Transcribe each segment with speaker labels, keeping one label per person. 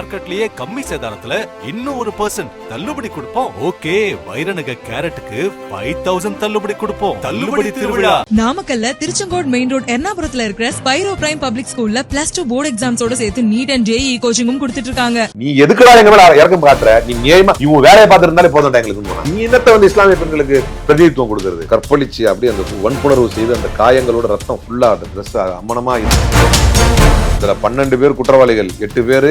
Speaker 1: மார்க்கெட்லயே கம்மி சேதாரத்துல இன்னும் ஒரு பர்சன்ட் தள்ளுபடி கொடுப்போம். ஓகே வைரநக கேரட்டுக்கு ஃபைவ் தௌசண்ட் தள்ளுபடி கொடுப்போம். தள்ளுபடி திருவிழா.
Speaker 2: நாமக்கல்ல திருச்செங்கோடு மெயின் ரோட் எர்ணாபுரத்துல இருக்கிற ஸ்பைரோ பிரைம் பப்ளிக் ஸ்கூல்ல பிளஸ் டூ போர்டு எக்ஸாம்ஸோட சேர்த்து நீட் அண்ட் ஜேஇ கோச்சிங்கும் கொடுத்துட்டு இருக்காங்க.
Speaker 3: நீ எதுக்குடா எங்க மேல இறக்கம் காட்டுற? நீ நியாயமா இவங்க வேலையை பார்த்திருந்தாலே போதும் எங்களுக்கு நீ என்னத்த வந்து இஸ்லாமிய பெண்களுக்கு பிரதிநிதித்துவம் கொடுக்கறது? கற்பழிச்சு அப்படியே அந்த வன்புணர்வு செய்து அந்த காயங்களோட ரத்தம் ஃபுல்லா அந்த ட்ரெஸ் அம்மனமா இதுல பன்னெண்டு பேர் குற்றவாளிகள் எட்டு பேரு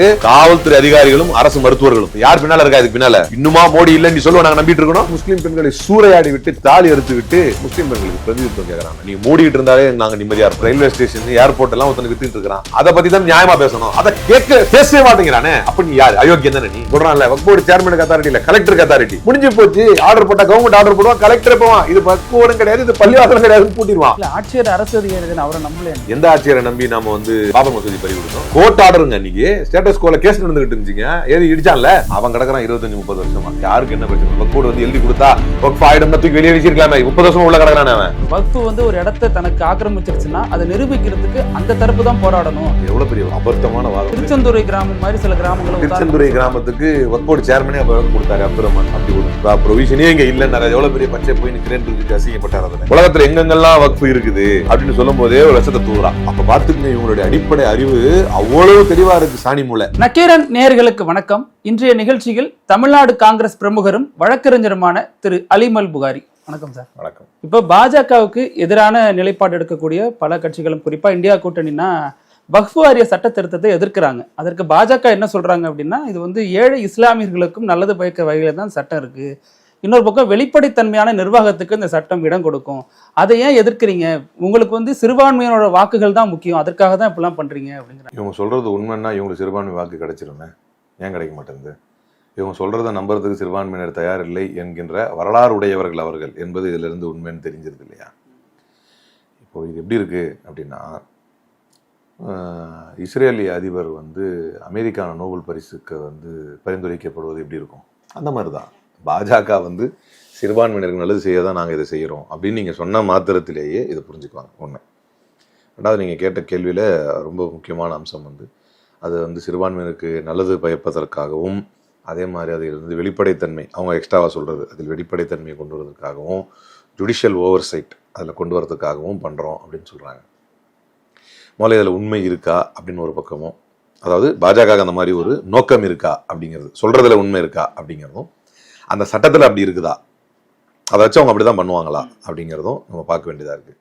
Speaker 3: காவல்துறை அதிகாரிகளும் அரசு மருத்துவர்களும். யார் பின்னால இருக்கா இதுக்கு பின்னால? இன்னுமா மோடி இல்ல நீ சொல்லுவ நாங்க நம்பிட்டு இருக்கணும். முஸ்லீம் பெண்களை சூறையாடி விட்டு தாலி அறுத்து விட்டு முஸ்லீம் பெண்களுக்கு பிரதிநிதித்துவம் கேக்குறாங்க. நீ மூடிட்டு இருந்தாலே நாங்க நிம்மதியா இருப்போம். ரயில்வே ஸ்டேஷன் ஏர்போர்ட் எல்லாம் ஒருத்தனுக்கு வித்துட்டு இருக்கிறான் அதை பத்தி தான் நியாயமா பேசணும். அதை கேட்க பேசவே மாட்டேங்கிறானே. அப்ப நீ யார்? அயோக்கியம் தானே நீ? சொல்றான்ல வக்போர்டு சேர்மனுக்கு அத்தாரிட்டி இல்ல கலெக்டருக்கு அத்தாரிட்டி முடிஞ்சு போச்சு ஆர்டர் போட்டா கவர்மெண்ட் ஆர்டர் போடுவான் கலெக்டர் போவான். இது வக்போர்டும் கிடையாது இது பள்ளிவாசலும் கிடையாதுன்னு பூட்டிடுவான்.
Speaker 4: இல்ல ஆட்சியர் அரசு அதிகாரி அவரை நம்பல
Speaker 3: எந்த ஆட்சியரை நம்பி நாம வந்து பாபர் மசூதி பறி கொடுத்தோம்? கோர்ட் ஆர்டருங்க அன்னைக்கு. ஸ்டேட்டஸ் கோல கேஸ் நடந்துகிட்டு இருந்துச்சுங்க. ஏது இடிச்சான்ல? அவன் கிடக்குறான் இருபத்தஞ்சு முப்பது வருஷமா. யாருக்கு என்ன பிரச்சனை? வக்கோடு வந்து எழுதி கொடுத்தா ஒர்க் ஆயிடம் தூக்கி வெளியே வீசிருக்கலாமே முப்பது வருஷம் உள்ள கிடக்குறானே அவன்.
Speaker 4: வக்ஃபு வந்து ஒரு இடத்தை தனக்கு ஆக்கிரமிச்சிருச்சுன்னா அதை நிரூபிக்கிறதுக்கு அந்த தரப்பு தான் போராடணும்.
Speaker 3: எவ்வளவு பெரிய அபர்த்தமான வாதம்.
Speaker 4: திருச்செந்துறை கிராமம் மாதிரி சில கிராமங்களும்
Speaker 3: திருச்செந்துறை கிராமத்துக்கு வக்கோடு சேர்மனே அப்ப வந்து கொடுத்தாரு அப்துல் ரஹ்மான் அப்படி கொடுத்தா ப்ரொவிஷனே இங்க இல்லைன்னு எவ்வளவு பெரிய பச்சை போய் நிக்கிறேன் அசிங்கப்பட்டார் அதுல உலகத்துல எங்கெங்கெல்லாம் வக்ஃபு இருக்குது அப்படின்னு சொல்லும் போதே ஒரு லட்சத்தை தூரான் அப்ப பாத்துக்கங்க இவங்களுடைய அடிப்படை அறிவு அவ்வளவு தெளிவா இருக்கு சாணி மூளை.
Speaker 4: நக்கீரன் நேயர்களுக்கு வணக்கம். இன்றைய நிகழ்ச்சியில் தமிழ்நாடு காங்கிரஸ் பிரமுகரும் வழக்கறிஞருமான திரு அலிமல் புகாரி. வணக்கம் சார்.
Speaker 3: வணக்கம்.
Speaker 4: இப்போ பாஜகவுக்கு எதிரான நிலைப்பாடு எடுக்கக்கூடிய பல கட்சிகளும் குறிப்பா இந்தியா கூட்டணினா வக்ஃபு வாரிய சட்ட திருத்தத்தை எதிர்க்கிறாங்க. அதற்கு பாஜக என்ன சொல்றாங்க அப்படின்னா இது வந்து ஏழை இஸ்லாமியர்களுக்கும் நல்லது பயக்க வகையில தான் சட்டம் இருக்கு. இன்னொரு பக்கம் வெளிப்படைத்தன்மையான நிர்வாகத்துக்கு இந்த சட்டம் இடம் கொடுக்கும். அதை ஏன் எதிர்க்கிறீங்க? உங்களுக்கு வந்து சிறுபான்மையினோட வாக்குகள் தான் முக்கியம். அதற்காக தான் இப்படிலாம் பண்றீங்க அப்படிங்கிற
Speaker 3: இவங்க சொல்றது உண்மைன்னா இவங்களுக்கு சிறுபான்மை வாக்கு கிடைச்சிருமே. ஏன் கிடைக்க மாட்டேங்குது? இவங்க சொல்றதை நம்புறதுக்கு சிறுபான்மையினர் தயார் இல்லை என்கின்ற வரலாறு உடையவர்கள் அவர்கள் என்பது இதுல இருந்து உண்மைன்னு தெரிஞ்சிருது இல்லையா? இப்போ இது எப்படி இருக்கு அப்படின்னா இஸ்ரேலிய அதிபர் வந்து அமெரிக்கான நோபல் பரிசுக்கு வந்து பரிந்துரைக்கப்படுவது எப்படி இருக்கும்? அந்த மாதிரி தான் பாஜக வந்து சிறுபான்மையினருக்கு நல்லது செய்ய தான் நாங்கள் இதை செய்கிறோம் அப்படின்னு நீங்கள் சொன்ன மாத்திரத்திலேயே இதை புரிஞ்சுக்குவாங்க ஒன்று ரெண்டாவது நீங்கள் கேட்ட கேள்வியில் ரொம்ப முக்கியமான அம்சம் வந்து அது வந்து சிறுபான்மையினருக்கு நல்லது பயப்பதற்காகவும் அதே மாதிரி அதில் வந்து வெளிப்படைத்தன்மை அவங்க எக்ஸ்ட்ராவாக சொல்கிறது அதில் வெளிப்படைத்தன்மையை கொண்டு வரதுக்காகவும் ஜுடிஷியல் ஓவர்சைட் அதில் கொண்டு வரதுக்காகவும் பண்ணுறோம் அப்படின்னு சொல்கிறாங்க முதல்ல இதில் உண்மை இருக்கா அப்படின்னு ஒரு பக்கமும் அதாவது பாஜக அந்த மாதிரி ஒரு நோக்கம் இருக்கா அப்படிங்கிறது சொல்கிறதுல உண்மை இருக்கா அப்படிங்கிறதும் அந்த சட்டத்தில் அப்படி இருக்குதா அதை வச்சு அவங்க அப்படி தான் பண்ணுவாங்களா அப்படிங்கிறதும் நம்ம பார்க்க வேண்டியதாக இருக்குது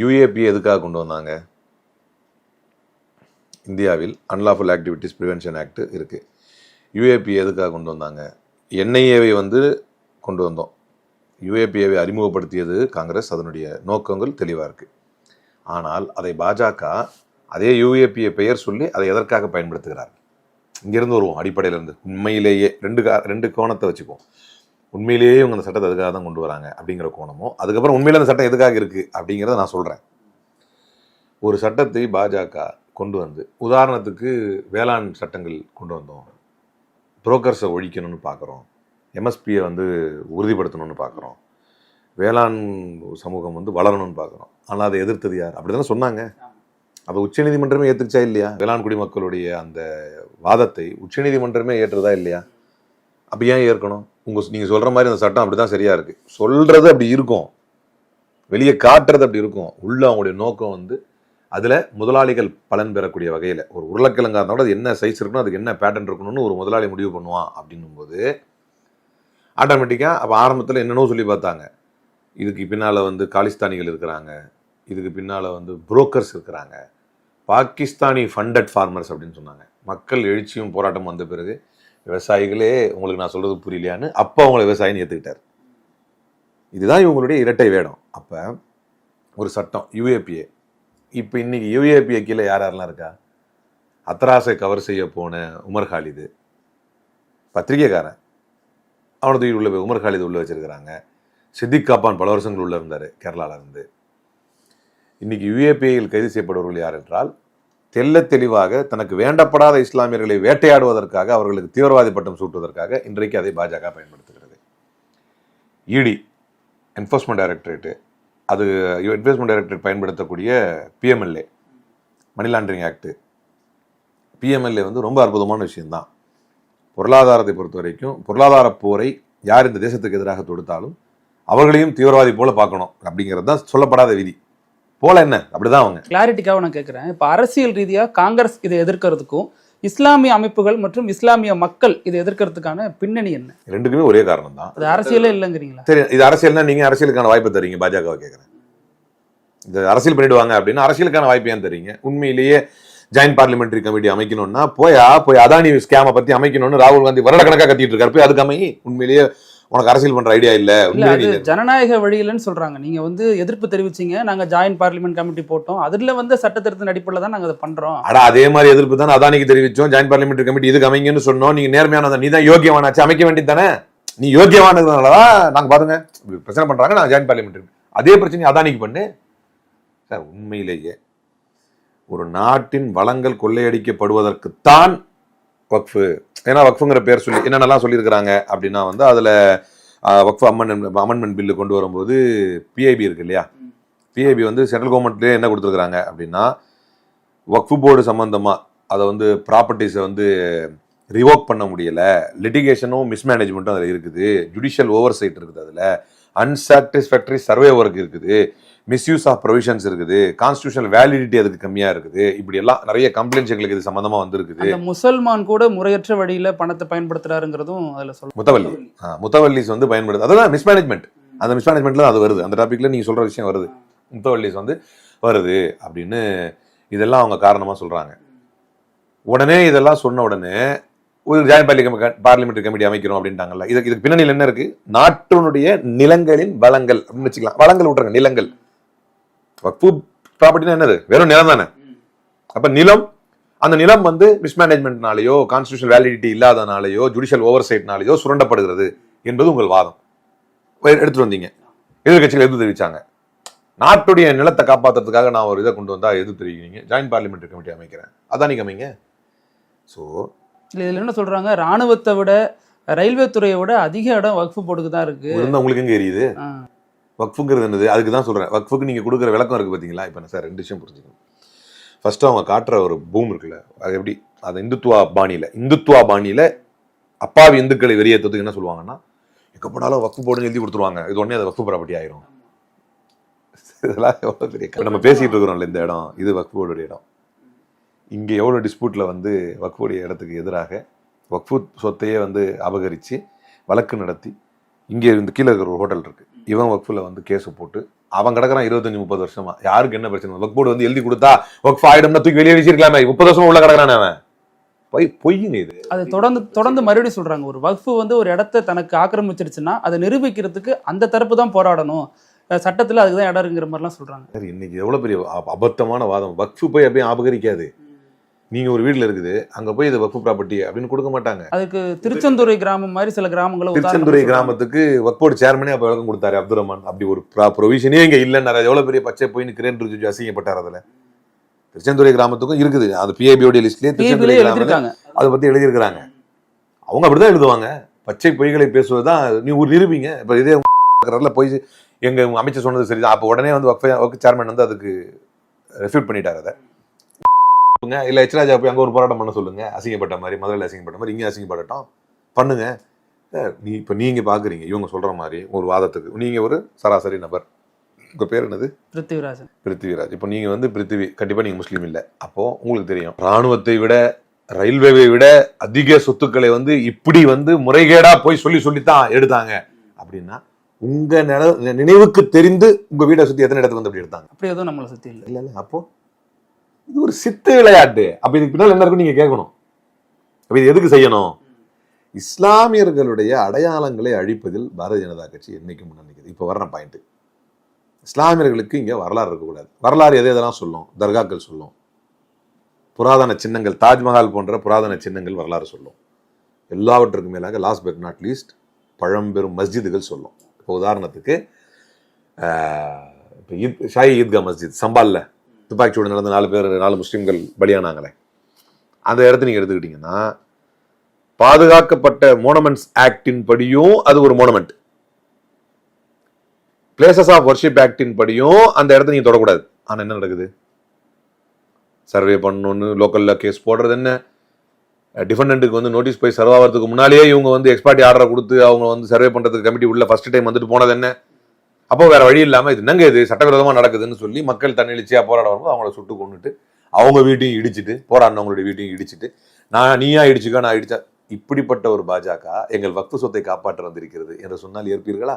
Speaker 3: யூஏபி எதுக்காக கொண்டு வந்தாங்க? இந்தியாவில் அன்லாஃபுல் ஆக்டிவிட்டீஸ் ப்ரிவென்ஷன் ஆக்ட் இருக்குது யூஏபி எதுக்காக கொண்டு வந்தாங்க? என்ஐஏவை வந்து கொண்டு வந்தோம். யூஏபிஏவை அறிமுகப்படுத்தியது காங்கிரஸ். அதனுடைய நோக்கங்கள் தெளிவாக இருக்குது ஆனால் அதை பாஜக அதே யூஏபிஏ பெயர் சொல்லி அதை எதற்காக பயன்படுத்துகிறார் இங்கிருந்து வருவோம். அடிப்படையிலேருந்து. உண்மையிலேயே ரெண்டு கா ரெண்டு கோணத்தை வச்சுக்குவோம். உண்மையிலேயே இவங்க அந்த சட்டத்தை அதுக்காக தான் கொண்டு வராங்க அப்படிங்கிற கோணமோ அதுக்கப்புறம் உண்மையில் அந்த சட்டம் எதுக்காக இருக்குது அப்படிங்கிறத நான் சொல்கிறேன் ஒரு சட்டத்தை பாஜக கொண்டு வந்து உதாரணத்துக்கு வேளாண் சட்டங்கள் கொண்டு வந்தோம். புரோக்கர்ஸை ஒழிக்கணும்னு பார்க்குறோம் எம்எஸ்பியை வந்து உறுதிப்படுத்தணும்னு பார்க்குறோம் வேளாண் சமூகம் வந்து வளரணும்னு பார்க்குறோம் ஆனால் அதை எதிர்த்தது யார்? அப்படி தானே சொன்னாங்க. அப்போ உச்சநீதிமன்றமே ஏற்றுச்சா இல்லையா? வேளாண் குடிமக்களுடைய அந்த வாதத்தை உச்சநீதிமன்றமே ஏற்றுறதா இல்லையா? அப்போ ஏன் ஏற்கணும்? உங்கள் நீங்கள் சொல்கிற மாதிரி அந்த சட்டம் அப்படி தான் சரியாக இருக்குது சொல்கிறது அப்படி இருக்கும். வெளியே காட்டுறது அப்படி இருக்கும். உள்ள அவங்களுடைய நோக்கம் வந்து அதில் முதலாளிகள் பலன் பெறக்கூடிய வகையில். ஒரு உருளைக்கிழங்கா இருந்தால் அது என்ன சைஸ் இருக்கணும் அதுக்கு என்ன பேட்டர்ன் இருக்கணும்னு ஒரு முதலாளி முடிவு பண்ணுவான் அப்படின்னும் போது ஆட்டோமேட்டிக்காக அப்போ ஆரம்பத்தில் என்னென்னோ சொல்லி பார்த்தாங்க. இதுக்கு பின்னால் வந்து காலிஸ்தானிகள் இருக்கிறாங்க. இதுக்கு பின்னால் வந்து புரோக்கர்ஸ் இருக்கிறாங்க. பாகிஸ்தானி ஃபண்டட் ஃபார்மர்ஸ் அப்படின்னு சொன்னாங்க. மக்கள் எழுச்சியும் போராட்டம் வந்த பிறகு விவசாயிகளே உங்களுக்கு நான் சொல்கிறது புரியலையான்னு அப்போ அவங்கள விவசாயின்னு ஏற்றுக்கிட்டார் இதுதான் இவங்களுடைய இரட்டை வேடம். அப்போ ஒரு சட்டம் யூஏபிஏ. இப்போ இன்றைக்கி யூஏபிஏ கீழே யார் யாரெல்லாம் இருக்கா? அத்தராசை கவர் செய்ய போன உமர் ஹாலிது பத்திரிகைக்காரன். அவனை தூக்கி உள்ள போய் உமர் ஹாலிது உள்ள வச்சிருக்கிறாங்க. சித்திக் காப்பான் பல வருஷங்கள் உள்ளே இருந்தார் கேரளாவிலேருந்து இருந்து. இன்னைக்கு யுஏபிஐயில் கைது செய்யப்படுபவர்கள் யார் என்றால் தெல்ல தெளிவாக தனக்கு வேண்டப்படாத இஸ்லாமியர்களை வேட்டையாடுவதற்காக அவர்களுக்கு தீவிரவாதி பட்டம் சூட்டுவதற்காக இன்றைக்கு அதை பாஜக பயன்படுத்துகிறது. இடி என்ஃபோர்ஸ்மெண்ட் டைரக்டரேட்டு அது என்ஃபோர்ஸ்மெண்ட் டைரக்டரேட் பயன்படுத்தக்கூடிய PMLA money laundering act PMLA வந்து ரொம்ப அற்புதமான விஷயம்தான். பொருளாதாரத்தை பொறுத்த வரைக்கும் பொருளாதார போரை யார் இந்த தேசத்துக்கு எதிராக தொடுத்தாலும் அவர்களையும் தீவிரவாதி போல பார்க்கணும் அப்படிங்கிறது தான் சொல்லப்படாத விதி. போல என்ன? அப்படிதான் அவங்க.
Speaker 4: கிளாரிட்டிக்காக நான் கேட்குறேன் இப்போ அரசியல் ரீதியாக காங்கிரஸ் இதை எதிர்க்கிறதுக்கும் இஸ்லாமிய அமைப்புகள் மற்றும் இஸ்லாமிய மக்கள் இதை எதிர்க்கிறதுக்கான பின்னணி என்ன?
Speaker 3: ரெண்டுக்குமே ஒரே காரணம் தான்
Speaker 4: அது அரசியலே இல்லைங்கிறீங்களா?
Speaker 3: சரி இது அரசியல்னா நீங்க அரசியலுக்கான வாய்ப்பு தரீங்க பாஜகவை கேட்குறேன் இது அரசியல் பண்ணிடுவாங்க அப்படின்னா அரசியலுக்கான வாய்ப்பு ஏன் தரீங்க உண்மையிலேயே ஜாயின்ட் பார்லிமெண்டரி கமிட்டி அமைக்கணும்னா போயா? போய் அதானி ஸ்கேமை பத்தி அமைக்கணும்னு ராகுல் காந்தி வருடக்கணக்கா கத்திட்டு இருக்காரு. போய் அதுக்கு அமைங்கி உண்மையிலேயே உனக்கு அரசியல் பண்ற ஐடியா இல்ல.
Speaker 4: ஜனநாயக வழியிலன்னு சொல்றாங்க. நீங்க வந்து எதிர்ப்பு தெரிவிச்சீங்க நாங்க ஜாயின்ட் பார்லிமெண்ட் கமிட்டி போட்டோம். அதுல வந்து சட்ட திருத்த அடிப்படையில் தான் நாங்க அதை பண்றோம்.
Speaker 3: அடா அதே மாதிரி எதிர்ப்பு தான் அதானிக்கு தெரிவிச்சோம். ஜாயின்ட் பார்லிமெண்டரி கமிட்டி இதுக்கு அமைங்கன்னு சொன்னோம். நீங்க நேர்மையான நீ தான் யோகியமானாச்சு அமைக்க வேண்டியது தானே? நீ யோகியமானதுனாலதான் நாங்க பாருங்க பிரச்சனை பண்றாங்க நாங்க ஜாயின்ட் பார்லிமெண்டரி அதே பிரச்சனை அதானிக்கு பண்ணு. சார் உண்மையிலேயே ஒரு நாட்டின் வளங்கள் கொள்ளையடிக்கப்படுவதற்குத்தான் வக்ஃபு ஏன்னா வக்ஃபுங்கிற பேர் சொல்லி என்னென்னலாம் சொல்லியிருக்கிறாங்க அப்படின்னா வந்து அதில் வக்ஃபு அமெண்ட்மெண்ட் அமெண்ட்மெண்ட் பில்லு கொண்டு வரும்போது பிஐபி இருக்கு இல்லையா? பிஐபி வந்து சென்ட்ரல் கவர்மெண்ட்லேயே என்ன கொடுத்துருக்குறாங்க அப்படின்னா வக்ஃபு போர்டு சம்மந்தமாக அதை வந்து ப்ராப்பர்ட்டிஸை வந்து ரிவோக் பண்ண முடியலை. லிட்டிகேஷனும் மிஸ்மேனேஜ்மெண்ட்டும் அதில் இருக்குது. ஜுடிஷியல் ஓவர் சைட் இருக்குது அதில். அன்சாட்டிஸ்ஃபேக்டரி சர்வே ஒர்க் இருக்குது. மிஸ்யூஸ் ஆஃப் ப்ரொவிஷன்ஸ் இருக்குது. கான்ஸ்டியூஷனல் வேலிடிட்டி அதுக்கு கம்மியாக இருக்குது. இப்படி எல்லாம் நிறைய கம்ப்ளைண்ட்ஸ் எங்களுக்கு இது சம்மந்தமாக வந்திருக்குது.
Speaker 4: முசல்மான் கூட முறையற்ற வழியில பணத்தை பயன்படுத்துறாருங்கிறதும் அதுல சொல்ல
Speaker 3: முத்தவல்லி. ஆ, முத்தவல்லிஸ் வந்து பயன்படுது. அதுதான் மிஸ்மேனேஜ்மெண்ட் அந்த மிஸ்மேனேஜ்மெண்ட்ல அது வருது. அந்த டாபிக்ல நீங்க சொல்ற விஷயம் வருது. முத்தவல்லிஸ் வந்து வருது அப்படின்னு இதெல்லாம் அவங்க காரணமா சொல்றாங்க. உடனே இதெல்லாம் சொன்ன உடனே ஒரு பார்லி பார்லிமெண்ட் கமிட்டி அமைக்கிறோம் அப்படின்ட்டாங்கல்ல. இதுக்கு இதுக்கு பின்னணியில் என்ன இருக்கு? நாட்டினுடைய நிலங்களின் வளங்கள் அப்படின்னு வச்சுக்கலாம். வளங்கள் விட்டுருங்க நிலங்கள். வக்ஃபு ப்ராப்பர்ட்டினா என்னது? வெறும் நிலம் தானே? அப்ப நிலம் அந்த நிலம் வந்து மிஸ்மேனேஜ்மெண்ட்னாலேயோ கான்ஸ்டியூஷன் வேலிடிட்டி இல்லாதனாலேயோ ஜுடிஷியல் ஓவர் சைட்னாலேயோ சுரண்டப்படுகிறது என்பது உங்கள் வாதம். எடுத்துட்டு வந்தீங்க. எதிர்கட்சிகள் எதிர்த்து தெரிவிச்சாங்க. நாட்டுடைய நிலத்தை காப்பாத்துறதுக்காக நான் ஒரு இதை கொண்டு வந்தா எதிர்த்து தெரிவிக்கிறீங்க. ஜாயின்ட் பார்லிமெண்ட் கமிட்டி அமைக்கிறேன். அதான் நீங்க அமைங்க ஸோ
Speaker 4: இல்ல இதுல என்ன சொல்றாங்க? ராணுவத்தை விட ரயில்வே துறையை விட அதிக இடம் வக்ஃபு போர்டுக்கு தான் இருக்கு.
Speaker 3: இருந்தா உங்களுக்கு எங்க எரியுது. வக்ஃபுங்கிறது என்னது? அதுக்கு தான் சொல்றேன். வக்ஃபுக்கு நீங்க கொடுக்குற விளக்கம் இருக்கு பாத்தீங்களா? இப்போ சார் ரெண்டு விஷயம் புரிஞ்சுக்கணும். ஃபர்ஸ்ட் அவங்க காட்டுற ஒரு பூம் இருக்குல்ல அது எப்படி? அது இந்துத்துவா பாணியில இந்துத்துவா பாணியில அப்பாவி இந்துக்களை வெளியேற்றதுக்கு என்ன சொல்லுவாங்கன்னா எக்கப்படாலும் வக்ஃபு போர்டுன்னு எழுதி கொடுத்துருவாங்க. இது உடனே அது வக்ஃபு ப்ராப்பர்ட்டி ஆயிரும். இதெல்லாம் எவ்வளோ பெரிய க- நம்ம பேசிட்டு இருக்கிறோம்ல இந்த இடம் இது வக்ஃபு போர்டுடைய இடம். இங்கே எவ்வளோ டிஸ்பியூட்ல வந்து வக்ஃபுடைய இடத்துக்கு எதிராக வக்ஃபு சொத்தையே வந்து அபகரித்து வழக்கு நடத்தி இங்கே இந்த கீழே இருக்கிற ஒரு ஹோட்டல் இருக்கு. இவன் வக்ஃபுல வந்து கேஸ் போட்டு அவன் கிடக்குறான் இருபத்தஞ்சு முப்பது வருஷமா. யாருக்கு என்ன பிரச்சனை? வக்ஃப் போர்டு வந்து எழுதி கொடுத்தா வக்ஃப் ஆயிடும்னா தூக்கி வெளியே வீசிருக்கலாமே முப்பது வருஷமா உள்ள கிடக்குறானே அவன். பொய் பொய்யுங்க இது.
Speaker 4: அது தொடர்ந்து தொடர்ந்து மறுபடியும் சொல்றாங்க. ஒரு வக்ஃபு வந்து ஒரு இடத்த தனக்கு ஆக்கிரமிச்சிருச்சுன்னா அதை நிரூபிக்கிறதுக்கு அந்த தரப்பு தான் போராடணும். சட்டத்துல அதுக்கு தான் இடம் இருக்குங்கிற மாதிரிலாம் சொல்றாங்க.
Speaker 3: சார் இன்னைக்கு எவ்வளவு பெரிய அப- அபத்தமான வாதம். வக்ஃபு போய் அப்படியே அபகரிக்காது நீங்க ஒரு வீட்ல இருக்குது அங்க போய் இது வக்ஃபு ப்ராப்பர்ட்டி அப்படின்னு கொடுக்க மாட்டாங்க.
Speaker 4: அதுக்கு திருச்செந்துறை கிராமம் மாதிரி சில கிராமங்களை உதாரணமா
Speaker 3: திருச்செந்துறை. கிராமத்துக்கு வக்போர்டு சேர்மனே அப்ப விளக்கம் கொடுத்தாரு அப்துல் ரஹ்மான் அப்படி ஒரு ப்ரொவிஷனே இங்க இல்லைன்னாரு எவ்வளவு பெரிய பச்சை போய் கிரேன் ரிஜிஜு அசிங்கப்பட்டார் அதுல. திருச்செந்துறை கிராமத்துக்கும் இருக்குது. அந்த பிஐபியோட லிஸ்ட்லயே திருச்செந்துறை கிராமம் அதை பத்தி எழுதியிருக்கிறாங்க. அவங்க அப்படிதான் எழுதுவாங்க. பச்சை பொய்களை பேசுவதுதான் நீ ஒரு நிரூபிங்க. இப்ப இதே போய் எங்க அமைச்சர் சொன்னது சரிதான். அப்ப உடனே வந்து வக்ஃப வக்ஃப் சேர்மன் வந்து அதுக்கு ரெஃப்யூட் பண்ணிட்டாரு அதை. இல்ல எச்ராஜா போய் அங்க ஒரு போராட்டம் பண்ண சொல்லுங்க. அசிங்கப்பட்ட மாதிரி மதுரையில் அசிங்கப்பட்ட மாதிரி இங்கே அசிங்கப்படட்டும். பண்ணுங்க. நீ இப்ப நீங்க பாக்குறீங்க. இவங்க சொல்ற மாதிரி ஒரு வாதத்துக்கு. நீங்க ஒரு சராசரி நபர். உங்க பேர் என்னது?
Speaker 4: பிருத்திவிராஜன்.
Speaker 3: பிருத்திவிராஜ். இப்போ நீங்க வந்து பிருத்திவி கண்டிப்பா நீங்க முஸ்லீம் இல்ல. அப்போ உங்களுக்கு தெரியும். ராணுவத்தை விட ரயில்வேவை விட அதிக சொத்துக்களை வந்து இப்படி வந்து முறைகேடா போய் சொல்லி சொல்லித்தான் எடுத்தாங்க. அப்படின்னா உங்க நினைவுக்கு தெரிந்து உங்க வீட்டை சுத்தி எத்தனை இடத்துக்கு வந்து அப்படி எடுத்தாங்க?
Speaker 4: அப்படி எதுவும் நம்மளை சுத்தி இல்ல
Speaker 3: இல்ல. அப்போ இது ஒரு சித்து விளையாட்டு. அப்ப இதுக்கு பின்னால் என்ன இருக்குன்னு நீங்க கேட்கணும். அப்ப இது எதுக்கு செய்யணும்? இஸ்லாமியர்களுடைய அடையாளங்களை அழிப்பதில் பாரதிய ஜனதா கட்சி என்னைக்கும் முன்னாடி இப்போ வர்ற பாயிண்ட் இஸ்லாமியர்களுக்கு இங்கே வரலாறு இருக்கக்கூடாது. வரலாறு எதை எதெல்லாம் சொல்லும்? தர்காக்கள் சொல்லும். புராதன சின்னங்கள் தாஜ்மஹால் போன்ற புராதன சின்னங்கள் வரலாறு சொல்லும். எல்லாவற்றுக்கும் மேலாக லாஸ்ட் பட் நாட் லீஸ்ட் பழம்பெரும் மஸ்ஜிதுகள் சொல்லும். இப்போ உதாரணத்துக்கு இப்போ ஈத் ஷாயி ஈத்கா மஸ்ஜித் சம்பால்ல. துப்பாக்கிச்சூடு நடந்த நாலு பேர் நாலு முஸ்லீம்கள் பலியானாங்களே. அந்த இடத்த நீங்க எடுத்துக்கிட்டீங்கன்னா பாதுகாக்கப்பட்ட மோனமெண்ட்ஸ் ஆக்டின் படியும் அது ஒரு மோனமெண்ட் பிளேசஸ் ஆஃப் வர்ஷிப் ஆக்டின் படியும் அந்த இடத்த நீங்க தொடக்கூடாது. ஆனா என்ன நடக்குது? சர்வே பண்ணணும்னு லோக்கல்ல கேஸ் போடுறது என்ன? டிஃபெண்டன்ட்டுக்கு வந்து நோட்டீஸ் போய் சர்வ் ஆகிறதுக்கு முன்னாலேயே இவங்க வந்து எக்ஸ்பார்ட்டி ஆர்டரை கொடுத்து அவங்க வந்து சர்வே பண்றதுக்கு கமிட்டி உள்ள ஃபர்ஸ்ட் டைம் வந்துட்டு போனது என்ன? அப்போ வேற வழி இல்லாமல் இது என்னங்க இது? சட்டவிரோதமாக நடக்குதுன்னு சொல்லி மக்கள் தன்னெழுச்சியாக போராட வரும்போது அவங்கள சுட்டு கொண்டுட்டு அவங்க வீட்டையும் இடிச்சிட்டு போராடினவங்களுடைய வீட்டையும் இடிச்சிட்டு நான் நீயா இடிச்சுக்க நான் இடிச்சா இப்படிப்பட்ட ஒரு பாஜக எங்கள் வக்ஃபு சொத்தை காப்பாற்ற வந்திருக்கிறது என்று சொன்னால் ஏற்பீர்களா?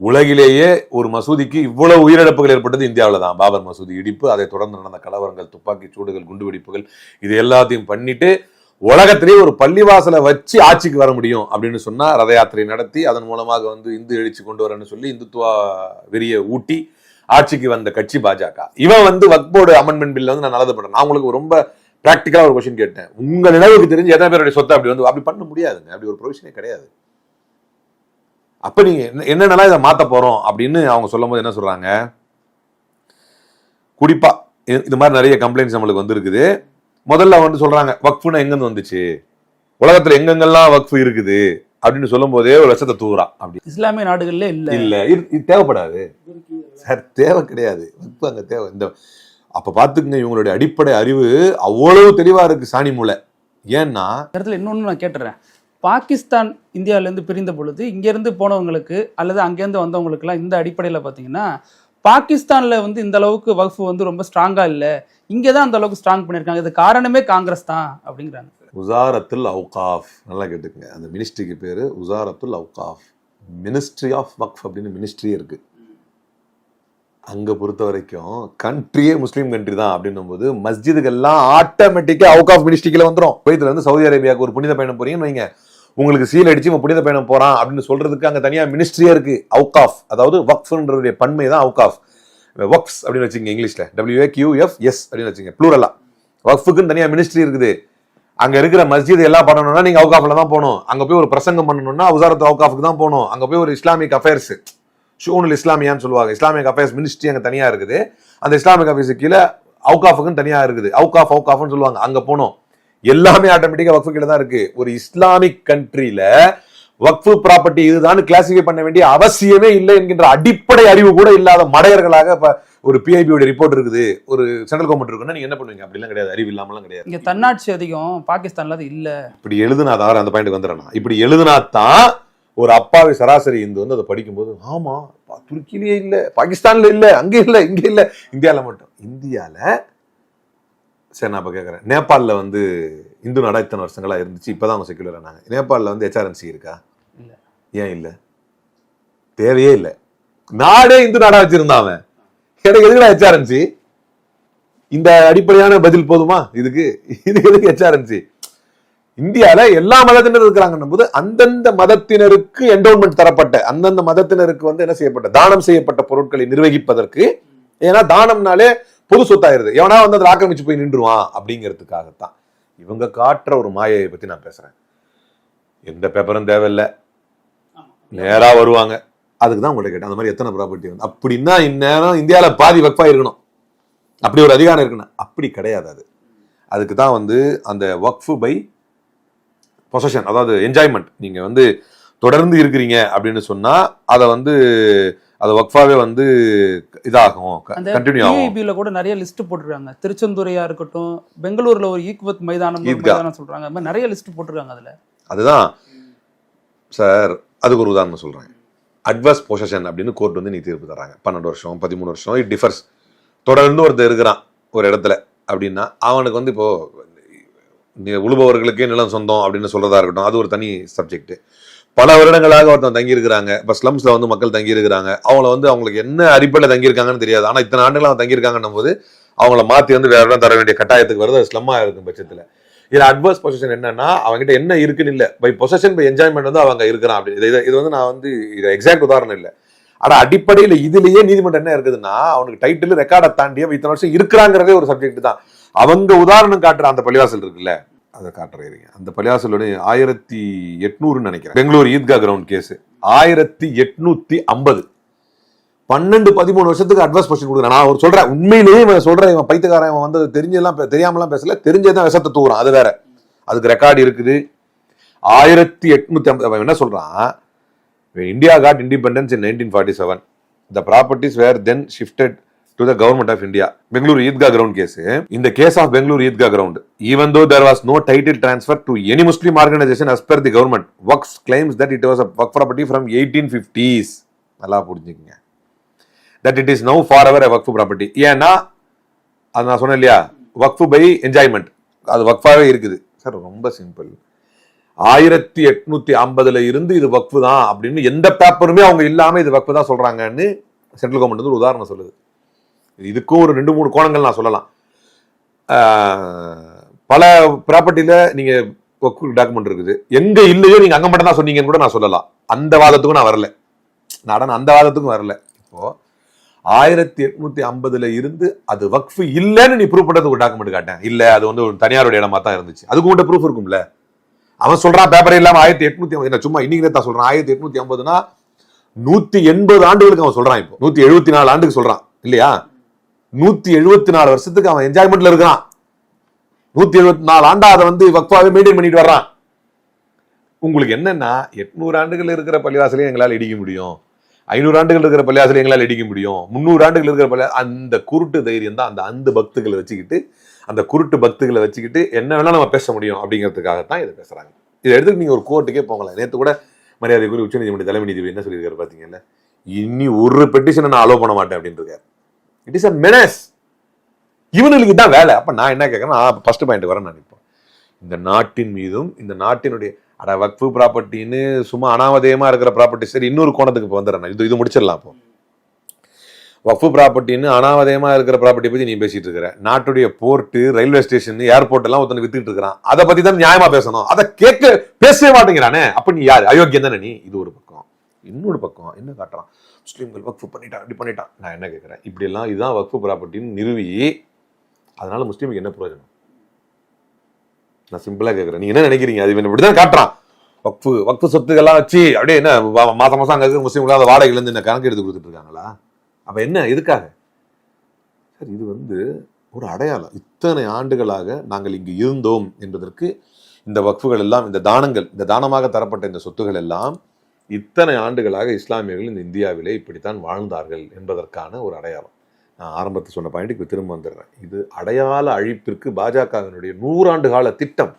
Speaker 3: உலகிலேயே ஒரு மசூதிக்கு இவ்வளவு உயிரிழப்புகள் ஏற்பட்டது இந்தியாவில் தான். பாபர் மசூதி இடிப்பு அதை தொடர்ந்து நடந்த கலவரங்கள் துப்பாக்கி சூடுகள் குண்டுவெடிப்புகள் இது எல்லாத்தையும் பண்ணிட்டு உலகத்திலேயே ஒரு பள்ளிவாசலை வச்சு ஆட்சிக்கு வர முடியும் அப்படின்னு சொன்னா ரத யாத்திரை நடத்தி அதன் மூலமாக வந்து இந்து எழுச்சி கொண்டு வரேன்னு சொல்லி இந்துத்துவா வெறிய ஊட்டி ஆட்சிக்கு வந்த கட்சி பாஜக. இவன் வந்து வக்போர்டு அமெண்ட்மெண்ட் பில்ல வந்து நான் நல்லது பண்றேன். நான் உங்களுக்கு ரொம்ப பிராக்டிக்கலா ஒரு கொஸ்டின் கேட்டேன். உங்க நினைவுக்கு தெரிஞ்சு எத்தனை பேருடைய சொத்தை அப்படி வந்து அப்படி பண்ண முடியாதுங்க. அப்படி ஒரு ப்ரொவிஷனே கிடையாது. அப்ப நீங்க என்ன- என்னென்னலாம் இதை மாத்த போறோம் அப்படின்னு அவங்க சொல்லும் போது என்ன சொல்றாங்க? குறிப்பா இது இது மாதிரி நிறைய கம்ப்ளைண்ட்ஸ் நம்மளுக்கு வந்திருக்குது. முதல்ல வந்து சொல்றாங்க வக்ஃபுனா எங்கிருந்து வந்துச்சு? உலகத்துல எங்கெங்கெல்லாம் வக்ஃபு இருக்குது? அப்படின்னு சொல்லும் போதே ஒரு லட்சத்தை தூரா அப்படி.
Speaker 4: இஸ்லாமிய நாடுகள்ல இல்ல.
Speaker 3: இல்ல இது தேவைப்படாது. சார் தேவை கிடையாது. வக்ஃபு அங்க தேவை. இந்த அப்ப பாத்துக்கங்க இவங்களுடைய அடிப்படை அறிவு அவ்வளவு தெளிவா இருக்கு சாணி மூளை. ஏன்னா
Speaker 4: இடத்துல இன்னொன்று நான் கேட்டுறேன். பாகிஸ்தான் இந்தியாவிலேருந்து பிரிந்த பொழுது இங்கேருந்து போனவங்களுக்கு அல்லது அங்கேருந்து வந்தவங்களுக்குலாம் இந்த அடிப்படையில் பார்த்தீங்கன்னா பாகிஸ்தானில் வந்து இந்த அளவுக்கு வகுப்பு வந்து ரொம்ப ஸ்ட்ராங்காக இல்லை. இங்கே தான் அந்த அளவுக்கு ஸ்ட்ராங் பண்ணியிருக்காங்க இது காரணமே காங்கிரஸ் தான் அப்படிங்கிறாங்க.
Speaker 3: உசாரத்துல் அவுகாஃப். நல்லா கேட்டுக்கங்க. அந்த மினிஸ்ட்ரிக்கு பேர் உசாரத்துல் அவுகாஃப். மினிஸ்ட்ரி ஆஃப் வக்ஃப் அப்படின்னு மினிஸ்ட்ரியே இருக்கு. அங்கே பொறுத்த வரைக்கும் கண்ட்ரியே முஸ்லீம் கண்ட்ரி தான் அப்படின்னும் போது மஸ்ஜிதுகள்லாம் ஆட்டோமேட்டிக்காக அவுகாஃப் மினிஸ்ட்ரிக்கில் வந்துடும் குவைத்துல இருந்து சவுதி அரேபியாவுக்கு ஒரு புனித பயணம் போறீங்கன்னு வைங்க. உங்களுக்கு சீல் அடிச்சு இவன் புனித பயணம் போறான் அப்படின்னு சொல்றதுக்கு அங்க தனியா மினிஸ்ட்ரியே இருக்கு. அவுகாஃப் அதாவது வக்ஃப்ன்றதுடைய பன்மை தான் அவுகாஃப் வக்ஃப்ஸ் அப்படின்னு வச்சுங்க இங்கிலீஷ்ல. டபிள்யூஏ கியூ எஃப் எஸ் அப்படின்னு வச்சுங்க. ப்ளூரலா வக்ஃபுக்குன்னு தனியா மினிஸ்ட்ரி இருக்குது. அங்க இருக்கிற மஸ்ஜித் எல்லாம் பண்ணணும்னா நீங்க அவுகாஃபில் தான் போகணும். அங்க போய் ஒரு பிரசங்கம் பண்ணணும்னா உசாரத்து அவுகாஃபுக்கு தான் போகணும். அங்க போய் ஒரு இஸ்லாமிக் அஃபேர்ஸ் ஷூனுல் இஸ்லாமியான்னு சொல்லுவாங்க. இஸ்லாமிக் அஃபேர்ஸ் மினிஸ்ட்ரி அங்க தனியா இருக்குது. அந்த இஸ்லாமிக் அஃபேர்ஸ் கீழே அவுகாஃபுக்குன்னு தனியா இருக்குது. அவுகாஃப் அவுகாஃப்னு சொல்லுவாங்க. அங்க போனோம் எல்லாமே ஆட்டோமேட்டிக்கா வக்ஃபு கீழே தான் இருக்கு. ஒரு இஸ்லாமிக் கண்ட்ரில வக்ஃபு ப்ராப்பர்ட்டி இதுதான் கிளாசிஃபை பண்ண வேண்டிய அவசியமே இல்லை என்கின்ற அடிப்படை அறிவு கூட இல்லாத மடையர்களாக இப்ப ஒரு பிஐபியோட ரிப்போர்ட் இருக்குது. ஒரு சென்ட்ரல் கவர்மெண்ட் இருக்குன்னா நீங்க என்ன பண்ணுவீங்க? அப்படிலாம் கிடையாது. அறிவு இல்லாமலாம் கிடையாது.
Speaker 4: இங்கே தன்னாட்சி அதிகம் பாகிஸ்தான்ல அது இல்லை.
Speaker 3: இப்படி எழுதுனா தான் அந்த பாயிண்ட் வந்துடுறேன் இப்படி எழுதுனா தான் ஒரு அப்பாவி சராசரி இந்து வந்து அதை படிக்கும்போது ஆமா துருக்கியிலேயே இல்ல பாகிஸ்தான்ல இல்ல அங்க இல்ல இங்க இல்ல. இந்தியால மட்டும். இந்தியால சரி நான் இப்ப கேக்குறேன். நேபாளில் வந்து இந்து நாடா இத்தனை வருஷங்களா இருந்துச்சு? இப்பதான் அவங்க செக்குலர் ஆனாங்க. நேபாளில் வந்து ஹெச்ஆர்என்சி இருக்கா?
Speaker 4: இல்ல.
Speaker 3: ஏன் இல்ல? தேவையே இல்ல. நாடே இந்து நாடா வச்சிருந்தான் அவன். எனக்கு எதுக்குடா ஹெச்ஆர்என்சி இந்த அடிப்படையான பதில் போதுமா? இதுக்கு இதுக்கு எதுக்கு ஹெச்ஆர்என்சி இந்தியால எல்லா மதத்தினரும் இருக்கிறாங்கன்னும் போது அந்தந்த மதத்தினருக்கு என்டோன்மெண்ட் தரப்பட்ட அந்தந்த மதத்தினருக்கு வந்து என்ன செய்யப்பட்ட தானம் செய்யப்பட்ட பொருட்களை நிர்வகிப்பதற்கு ஏன்னா தானம்னாலே பொது சொத்தாயிருது. எவனா வந்து அதில் ஆக்கிரமிச்சு போய் நின்றுவான் அப்படிங்கிறதுக்காகத்தான். இவங்க காட்டுற ஒரு மாயையை பத்தி நான் பேசுறேன். எந்த பேப்பரும் தேவையில்லை. நேரா வருவாங்க. அதுக்கு தான் உங்கள்ட்ட கேட்டேன். அந்த மாதிரி எத்தனை ப்ராப்பர்ட்டி வந்து? அப்படின்னா இந்நேரம் இந்தியால பாதி வக்ஃபா இருக்கணும். அப்படி ஒரு அதிகாரம் இருக்கணும் அப்படி கிடையாது அது. அதுக்கு தான் வந்து அந்த வக்ஃபு பை பொசஷன் அதாவது என்ஜாய்மெண்ட் நீங்க வந்து தொடர்ந்து இருக்கிறீங்க அப்படின்னு சொன்னா அதை வந்து அது வக்ஃபாவே வந்து இதாகும் கண்டினியூ ஆகும்.
Speaker 4: கூட நிறைய லிஸ்ட் போட்டிருக்காங்க. திருச்செந்துறையா இருக்கட்டும் பெங்களூர்ல ஒரு ஈக்வத் மைதானம். மைதானம் சொல்றாங்க. நிறைய லிஸ்ட் போட்டிருக்காங்க அதுல.
Speaker 3: அதுதான். சார் அதுக்கு ஒரு உதாரணம் சொல்றேன். அட்வர்ஸ் பொசஷன் அப்படின்னு கோர்ட் வந்து நீ தீர்ப்பு தர்றாங்க. பன்னெண்டு வருஷம் பதிமூணு வருஷம் இட் டிஃபர்ஸ் தொடர்ந்து ஒருத்தர் இருக்கிறான் ஒரு இடத்துல அப்படின்னா அவனுக்கு வந்து இப்போ உழுபவர்களுக்கே நிலம் சொந்தம் அப்படின்னு சொல்றதா இருக்கட்டும் அது ஒரு தனி சப்ஜெக்ட் பல வருடங்களாக ஒருத்தன் தங்கியிருக்கிறாங்க. இப்போ ஸ்லம்ஸில் வந்து மக்கள் தங்கியிருக்கிறாங்க. அவங்கள வந்து அவங்களுக்கு என்ன அடிப்படையில் தங்கியிருக்காங்கன்னு தெரியாது. ஆனால் இத்தனை ஆண்டுகள் அவங்க தங்கியிருக்காங்கன்னும் போது அவங்கள மாற்றி வந்து வேற இடம் தர வேண்டிய கட்டாயத்துக்கு வருது. அது ஸ்லம்மாக இருக்கும் பட்சத்தில். இதில் அட்வர்ஸ் பொசிஷன் என்னன்னா அவங்ககிட்ட என்ன இருக்குன்னு இல்லை. பை பொசஷன் பை என்ஜாய்மெண்ட் வந்து அவங்க இருக்கிறான் அப்படி. இது இது வந்து நான் வந்து இது எக்ஸாக்ட் உதாரணம் இல்லை. ஆனால் அடிப்படையில் இதுலேயே நீதிமன்றம் என்ன இருக்குதுன்னா அவனுக்கு டைட்டில் ரெக்கார்டை தாண்டி இத்தனை வருஷம் இருக்கிறாங்கிறதே ஒரு சப்ஜெக்ட் தான். அவங்க உதாரணம் காட்டுற அந்த பள்ளிவாசல் இருக்குல்ல. அதை காட்டுறீங்க. அந்த பள்ளிவாசலோட ஆயிரத்தி எட்நூறுன்னு நினைக்கிறேன். பெங்களூர் ஈத்கா கிரவுண்ட் கேஸ் ஆயிரத்தி எட்நூத்தி ஐம்பது. பன்னெண்டு பதிமூணு வருஷத்துக்கு அட்வான்ஸ் கொஸ்டின் கொடுக்குறேன். நான் அவர் சொல்றேன். உண்மையிலேயே இவன் சொல்றேன். இவன் பைத்தியக்காரன் இவன் வந்து தெரிஞ்செல்லாம் தெரியாமலாம் பேசல. தெரிஞ்சதான் விஷத்தை தூக்குறான். அது வேற. அதுக்கு ரெக்கார்டு இருக்குது. ஆயிரத்தி எட்நூத்தி ஐம்பது. அவன் என்ன சொல்றான்? India got independence in nineteen forty seven the properties were then shifted to the government of India Bangalore Idgah ground case இந்த case of Bangalore Idgah ground even though there was no title transfer to any Muslim organisation as per the government works claims that it was a work property from eighteen fifties நல்லா புரிஞ்சுக்கங்க that it is now for our work property ஏன்னா அது நான் சொன்னேன் இல்லையா work by enjoyment அது ஒர்க்ஃபாகவே இருக்குது sir ரொம்ப சிம்பிள் ஆயிரத்தி எட்நூத்தி ஐம்பதுல இருந்து இது வக்ஃபு தான் அப்படின்னு எந்த பேப்பருமே அவங்க இல்லாமல் இது வக்ஃபு தான் சொல்றாங்கன்னு சென்ட்ரல் கவர்மெண்ட் வந்து ஒரு உதாரணம் சொல்லுது இதுக்கும் ஒரு ரெண்டு மூணு கோணங்கள் நான் சொல்லலாம். பல ப்ராப்பர்ட்டியில் நீங்கள் டாக்குமெண்ட் இருக்குது. எங்கே இல்லையோ நீங்கள் அங்கே மட்டும் தான் சொன்னீங்கன்னு கூட நான் சொல்லலாம். அந்த வாதத்துக்கும் நான் வரல. நான் அந்த வாதத்துக்கும் வரல. இப்போது ஆயிரத்தி எட்நூத்தி ஐம்பதுல இருந்து அது வக்ஃபு இல்லைன்னு நீ ப்ரூவ் பண்ணுறது ஒரு டாக்குமெண்ட் காட்டேன் இல்லை அது வந்து ஒரு தனியாருடைய இடமா தான் இருந்துச்சு. அதுக்கு உங்கள்கிட்ட ப்ரூஃப் இருக்கும்ல. அவன் சொல்றான் பேப்பர் இல்லாம ஆயிரத்தி எட்நூத்தி ஐம்பது என்ன சும்மா இன்னைக்கு தான் சொல்றான். ஆயிரத்தி எட்நூத்தி ஐம்பதுனா நூத்தி எண்பது ஆண்டுகளுக்கு அவன் சொல்றான் இப்போ. நூத்தி எழுபத்தி நாலு ஆண்டுக்கு சொல்றான். இல்லையா? நூத்தி எழுபத்தி நாலு வருஷத்துக்கு அவன் என்ஜாய்மெண்ட்ல இருக்கிறான். நூத்தி எழுபத்தி நாலு ஆண்டா அதை வந்து வக்ஃபாவே மெயின்டைன் பண்ணிட்டு வர்றான். உங்களுக்கு என்னன்னா எட்நூறு ஆண்டுகள் இருக்கிற பள்ளிவாசலையும் எங்களால் இடிக்க முடியும். ஐநூறு ஆண்டுகள் இருக்கிற பள்ளிவாசலையும் எங்களால் இடிக்க முடியும். முந்நூறு ஆண்டுகள் இருக்கிற பள்ளி அந்த குருட்டு தைரியம் தான் அந்த அந்த பக்துகளை வச்சுக்கிட்டு அந்த குருட்டு பக்துகளை வச்சுக்கிட்டு என்ன வேணால் நம்ம பேச முடியும் அப்படிங்கிறதுக்காகத்தான் இதை பேசுறாங்க. இதை எடுத்துட்டு நீங்கள் ஒரு கோர்ட்டுக்கே போகலாம் நேற்று கூட மரியாதைக்குரிய உச்சநீதிமன்ற தலைமை நீதிபதி என்ன சொல்லியிருக்காரு பாத்தீங்கல்ல இனி ஒரு பெட்டிஷனை நான் அலோவ் பண்ண மாட்டேன் அப்படின்னு இருக்காரு. இட் இஸ் அ மெனஸ் இவனுக்கு தான் வேலை. அப்ப நான் என்ன கேட்கறேன் ஃபர்ஸ்ட் பாயிண்ட் வரேன் நான் இப்போ. இந்த நாட்டின் மீதும் இந்த நாட்டினுடைய அட வக்ஃபு ப்ராப்பர்ட்டின்னு சும்மா அனாவதயமாக இருக்கிற ப்ராப்பர்ட்டி சரி இன்னொரு கோணத்துக்கு இப்போ வந்துடுறேன் இது இது முடிச்சிடலாம் இப்போ. வக்ஃபு ப்ராப்பர்ட்டின்னு அனாவதயமாக இருக்கிற ப்ராப்பர்ட்டி பத்தி நீ பேசிட்டு இருக்கிற. நாட்டுடைய போர்ட்டு ரயில்வே ஸ்டேஷன் ஏர்போர்ட் எல்லாம் ஒருத்தன் வித்துட்டு இருக்கிறான். அதை பத்தி தான் நியாயமாக பேசணும். அதை கேட்க பேசவே மாட்டேங்கிறானே. அப்ப நீ யார்? அயோக்கியம் தானே நீ? இது ஒரு பக்கம். இன்னொரு பக்கம் என்ன காட்டுறான்? முஸ்லீம்கள் வக்ஃபு பண்ணிட்டான் இப்படி பண்ணிட்டான் நான் என்ன கேட்குறேன் இப்படி இதுதான் வக்ஃபு ப்ராப்பர்ட்டின்னு நிறுவி அதனால முஸ்லீமுக்கு என்ன பிரயோஜனம்? நான் சிம்பிளாக கேட்குறேன் நீ என்ன நினைக்கிறீங்க? அது இப்படி தான் காட்டுறான். வக்ஃபு வக்ஃபு சொத்துக்கெல்லாம் வச்சு அப்படியே என்ன வா- மாதம் அங்கே இருக்கிற முஸ்லீம்களாக அந்த வாடகையில இருந்து என்ன கணக்கு எடுத்து கொடுத்துட்டு இருக்காங்களா? அப்போ என்ன எதுக்காக? சார் இது வந்து ஒரு அடையாளம். இத்தனை ஆண்டுகளாக நாங்கள் இங்கு இருந்தோம் என்பதற்கு இந்த வக்ஃபுகள் எல்லாம் இந்த தானங்கள் இந்த தானமாக தரப்பட்ட இந்த சொத்துகள் எல்லாம் இத்தனை ஆண்டுகளாக இஸ்லாமியர்கள் இந்த இந்தியாவிலே இப்படித்தான் வாழ்ந்தார்கள் என்பதற்கான ஒரு அடையாளம். நான் ஆரம்பத்தில் சொன்ன பாயிண்ட்டுக்கு திரும்ப வந்துடுறேன். இது அடையாள அழிப்பிற்கு பாஜகவினுடைய நூறாண்டு கால திட்டம்.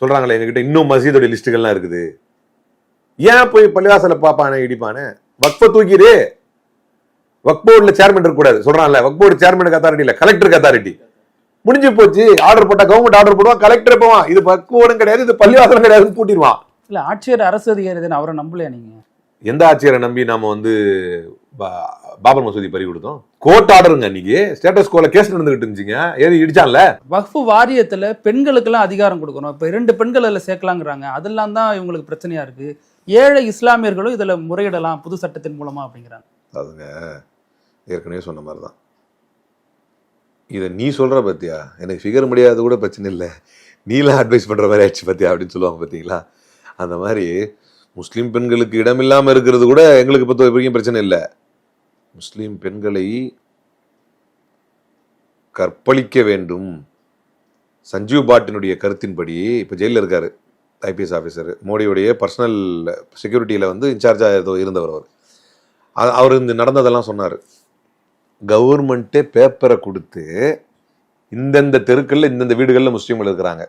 Speaker 3: சொல்றாங்களே எங்ககிட்ட இன்னும் மசீதோடைய லிஸ்ட்டுகள்லாம் இருக்குது. ஏன் போய் பள்ளிவாசல பாப்பானே இடிப்பானே? வக்ஃபை தூக்கிடு. வக் போர்டுல சேர்மன் இருக்கக்கூடாது. சொல்றான்ல வக் போர்டு சேர்மனுக்கு அத்தாரிட்டி இல்லை கலெக்டருக்கு அத்தாரிட்டி முடிஞ்சு போச்சு. ஆர்டர் போட்டால் கவர்மெண்ட் ஆர்டர் போடுவான் கலெக்டர் போவான். இது வக் போர்டும் கிடையாது இது பள்ளிவாசலும் கிடையாதுன்னு பூட்டிடுவான்.
Speaker 4: இல்ல ஆட்சியர் அரசு அதிகாரி தானே அவரை நம்பலையா நீங்க?
Speaker 3: எந்த ஆட்சியரை நம்பி நாம வந்து பாபர் மசூதி பறி கொடுத்தோம்? கோர்ட் ஆர்டருங்க அன்னைக்கு. ஸ்டேட்டஸ் கோல கேஸ் நடந்துகிட்டு இருந்துச்சுங்க. ஏறி இடிச்சான்ல?
Speaker 4: வக்ஃபு வாரியத்துல பெண்களுக்கெல்லாம் அதிகாரம் கொடுக்கணும். இப்ப இரண்டு பெண்கள் அதுல சேர்க்கலாங்கிறாங்க. அதெல்லாம் தான் இவங்களுக்கு பிரச்சனையா இருக்கு. ஏழை இஸ்லாமியர்களும் இதுல முறையிடலாம் புது சட்டத்தின் மூலமா அப்படிங்கிறாங்க.
Speaker 3: அதுங்க ஏற்கனவே சொன்ன மாதிரி தான் இதை நீ சொல்ற பத்தியா? எனக்கு ஃபிகர் முடியாது கூட பிரச்சனை இல்லை. நீலாம் அட்வைஸ் பண்ற மாதிரி ஆயிடுச்சு பத்தியா அப்படின்னு சொல்லுவாங்க பார்த்தீங்களா அந்த மாதிரி முஸ்லீம் பெண்களுக்கு இடம் இல்லாமல் இருக்கிறது கூட எங்களுக்கு பொறுத்த பெரிய பிரச்சனை இல்லை. முஸ்லீம் பெண்களை கற்பழிக்க வேண்டும். சஞ்சீவ் பாட்டினுடைய கருத்தின்படி இப்போ ஜெயிலில் இருக்கார் ஐபிஎஸ் ஆஃபீஸர் மோடியுடைய பர்சனல் செக்யூரிட்டியில் வந்து இன்சார்ஜாக இருந்தவர் அவர். அவர் இந்த நடந்ததெல்லாம் சொன்னார். கவர்மெண்ட்டே பேப்பரை கொடுத்து இந்தந்த தெருக்களில் இந்தந்த வீடுகளில் முஸ்லீம்கள் இருக்கிறாங்க.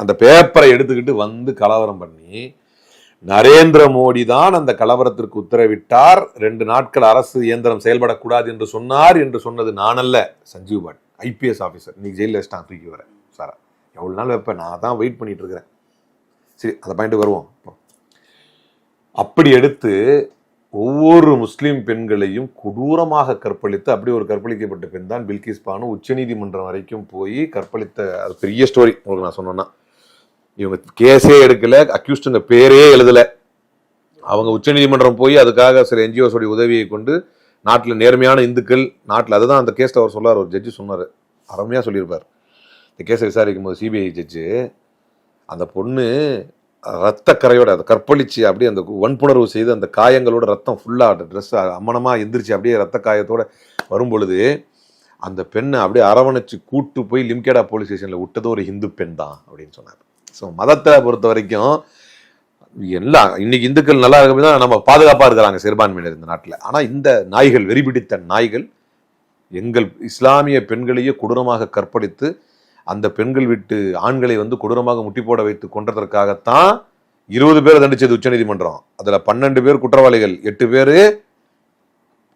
Speaker 3: அந்த பேப்பரை எடுத்துக்கிட்டு வந்து கலவரம் பண்ணி நரேந்திர மோடி தான் அந்த கலவரத்திற்கு உத்தரவிட்டார். ரெண்டு நாட்கள் அரசு இயந்திரம் செயல்படக்கூடாது என்று சொன்னார் என்று சொன்னது நானல்ல சஞ்சீவ் பாட் ஐபிஎஸ் ஆஃபீஸர் இன்னைக்கு ஜெயிலில் வச்சுட்டான் தூக்கி வர. சாரா எவ்வளோ நாள் வைப்பேன்? நான் தான் வெயிட் பண்ணிட்டு இருக்கிறேன். சரி அந்த பாயிண்ட் வருவோம். அப்படி எடுத்து ஒவ்வொரு முஸ்லீம் பெண்களையும் கொடூரமாக கற்பழித்து அப்படி ஒரு கற்பழிக்கப்பட்ட பெண் தான் பில்கிஸ் பானு. உச்சநீதிமன்றம் வரைக்கும் போய் கற்பழித்த அது பெரிய ஸ்டோரி உங்களுக்கு நான் சொன்னேன்னா. இவங்க கேஸே எடுக்கல அக்யூஸ்டுங்க பேரே எழுதலை. அவங்க உச்சநீதிமன்றம் போய் அதுக்காக சில என்ஜிஓஸோடைய உதவியை கொண்டு நாட்டில் நேர்மையான இந்துக்கள் நாட்டில் அதுதான் அந்த கேஸில் அவர் சொல்லார் ஒரு ஜட்ஜி சொன்னார். அருமையாக சொல்லியிருப்பார். இந்த கேஸை விசாரிக்கும் போது சிபிஐ ஜட்ஜு அந்த பொண்ணு ரத்த கரையோட அதை கற்பழிச்சு அப்படியே அந்த வன்புணர்வு செய்து அந்த காயங்களோட ரத்தம் ஃபுல்லாக ட்ரெஸ் அம்மனமாக எந்திரிச்சு அப்படியே ரத்த காயத்தோட வரும்பொழுது அந்த பெண்ணை அப்படியே அரவணைச்சு கூட்டு போய் லிம்கேடா போலீஸ் ஸ்டேஷனில் விட்டது ஒரு ஹிந்து பெண் தான் அப்படின்னு சொன்னார். ஸோ மதத்தை பொறுத்த வரைக்கும் எல்லாம் இன்னைக்கு இந்துக்கள் நல்லா இருக்க தான் நம்ம பாதுகாப்பாக இருக்கிறாங்க சிறுபான்மையினர் இந்த நாட்டில். ஆனால் இந்த நாய்கள் வெறிபிடித்த நாய்கள் எங்கள் இஸ்லாமிய பெண்களையே கொடூரமாக கற்பழித்து அந்த பெண்கள் விட்டு ஆண்களை வந்து கொடூரமாக முட்டி போட வைத்து கொன்றதற்காகத்தான் இருபது பேர் தண்டிச்சது உச்சநீதிமன்றம். அதில் பன்னெண்டு பேர் குற்றவாளிகள் எட்டு பேர்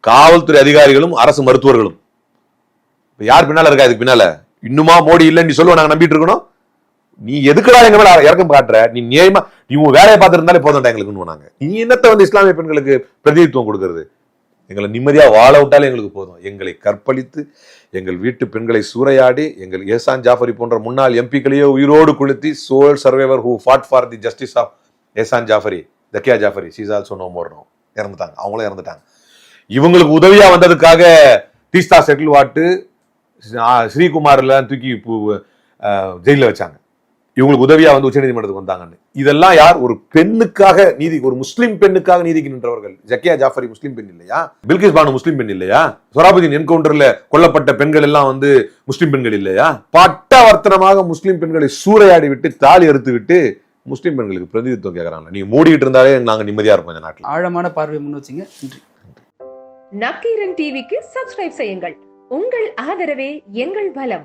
Speaker 3: காவல்துறை அதிகாரிகளும் அரசு மருத்துவர்களும். இப்போ யார் பின்னால் இருக்கா இதுக்கு பின்னால்? இன்னுமா மோடி இல்லைன்னு சொல்லுவோம் நாங்கள் நம்பிட்டு இருக்கணும்? நீ எதுக்குடா எங்க மேல இறக்கம் காட்டுற? நீ நியாயமா நீ உன் வேலையை பார்த்துருந்தாலே போதும்டா எங்களுக்கு நாங்க நீ என்னத்தை வந்து இஸ்லாமிய பெண்களுக்கு பிரதிநிதித்துவம் கொடுக்கறது? எங்களை நிம்மதியா வாழ விட்டாலே எங்களுக்கு போதும். எங்களை கற்பழித்து எங்கள் வீட்டு பெண்களை சூறையாடி எங்கள் ஏசான் ஜாஃபரி போன்ற முன்னாள் எம்பிக்களையே உயிரோடு கொளுத்தி sole survivor who fought for the justice of Ehsan Jafri Zakia Jafri she's also no இறந்துட்டாங்க. அவங்களும் இறந்துட்டாங்க. இவங்களுக்கு உதவியா வந்ததுக்காக தீஸ்தா செட்டில் வாட்டு ஸ்ரீகுமார்லாம் தூக்கி ஜெயிலில் வச்சாங்க. இவங்களுக்கு உதவியா வந்து உச்சநீதிமன்றத்துக்கு வந்தாங்கன்னு. இதெல்லாம் யார்? ஒரு பெண்ணுக்காக நீதி ஒரு முஸ்லிம் பெண்ணுக்காக நீதிக்கு நின்றவர்கள் ஜக்கியா ஜாஃபரி முஸ்லிம் பெண் இல்லையா? பில்கிஸ் பானு முஸ்லிம் பெண் இல்லையா? சொராபுதீன் என்கவுண்டர்ல கொல்லப்பட்ட பெண்கள் எல்லாம் வந்து முஸ்லிம் பெண்கள் இல்லையா? பட்டவர்த்தனமாக முஸ்லிம் பெண்களை சூறையாடி விட்டு தாலி அறுத்து விட்டு முஸ்லிம் பெண்களுக்கு பிரதிநிதித்துவம் கேட்கறாங்க நீங்க மூடிட்டு இருந்தாலே நாங்க நிம்மதியா இருப்போம் இந்த நாட்டில்.
Speaker 4: ஆழமான பார்வை முன் வச்சிங்க. நன்றி.
Speaker 5: நக்கீரன் டிவிக்கு சப்ஸ்கிரைப் செய்யுங்கள். உங்கள் ஆதரவே எங்கள் பலம்